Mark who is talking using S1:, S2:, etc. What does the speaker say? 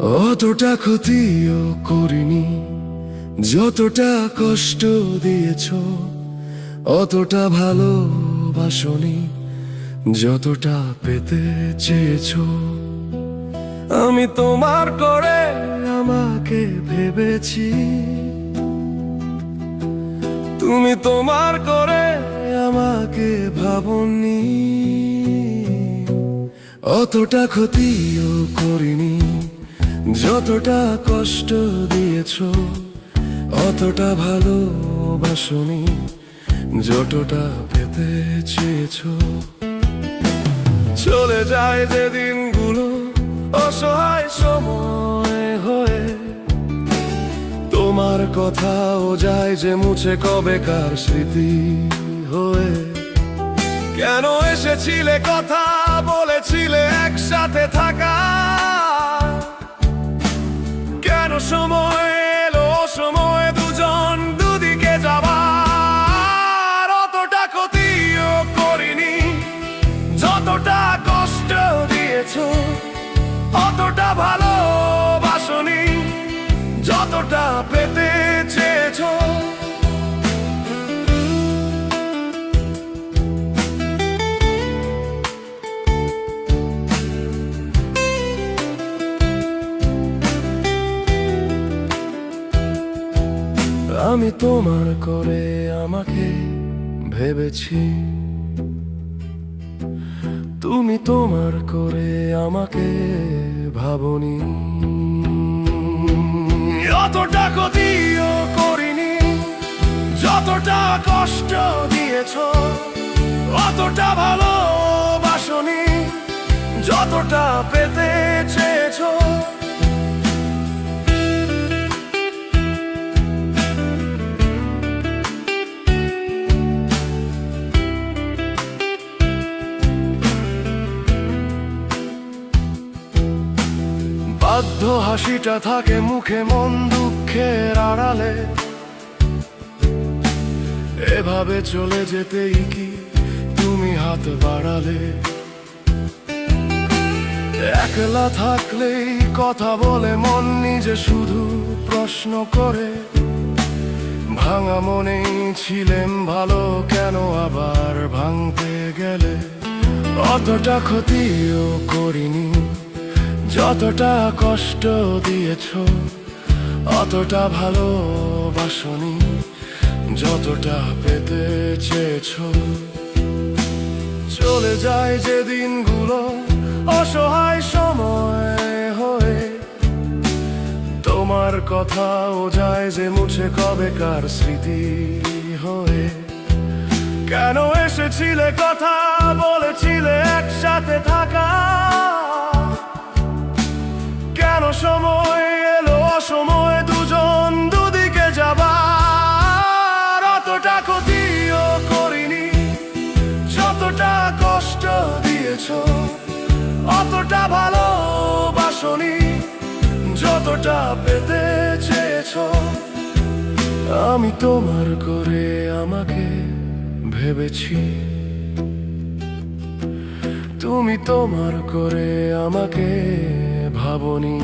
S1: অতটা ক্ষতিও করিনি। যতটা কষ্ট দিয়েছ, অতটা ভালোবাসনি। যতটা পেতে চেয়েছ, আমি তোমার করে আমাকে ভেবেছি। তুমি তোমার করে আমাকে ভাবনি। অতটা ক্ষতিও করিনি। যতটা কষ্ট দিয়েছ, অতটা ভালোবাসনি যতটা পেতে চেয়েছ। চলে যায় যে দিনগুলো অসহায় সময় হয়ে। তোমার কথাও যায় যে মুছে কবেকার স্মৃতি হয়ে। কেন এসেছিলে কথা বলেছিলে একসাথে থাকা? আমি তোমার করে আমাকে ভেবেছি। তুমি তোমার করে আমাকে ভাবনি। অতটা ক্ষতিও করিনি, যতটা কষ্ট দিয়েছ, অতটা ভালোবাসনি, যতটা বাধ্য হাসিটা থাকে মুখে, মন দুঃখের আড়ালে। এভাবে চলে যেতেই কি তুমি হাত বাড়ালে? একলা থাকলেই কথা বলে, মন নিজে শুধু প্রশ্ন করে। ভাঙা মনেই ছিলেন ভালো, কেন আবার ভাঙতে গেলে? অতটা ক্ষতিও করিনি। যতটা কষ্ট দিয়েছ, অতটা ভালোবাসনি যতটা পেতে চেয়েছ। চলে যায় যে দিনগুলো অসহায় সময় হয়ে, তোমার কথাও যায় যে মুছে কবেকার স্মৃতি হয়ে। কেন এসেছিলে কথা বলেছিলে একসাথে থাকা? সময় এলো, অসময় দুজন দুদিকে যাবার। অতটা ক্ষতিও করিনি, যতটা কষ্ট দিয়েছ, অতটা ভালোবাসনি, যতটা পেতে চেয়েছ। আমি তোমার করে আমাকে ভেবেছি। তুমি তোমার করে আমাকে ভাবনি।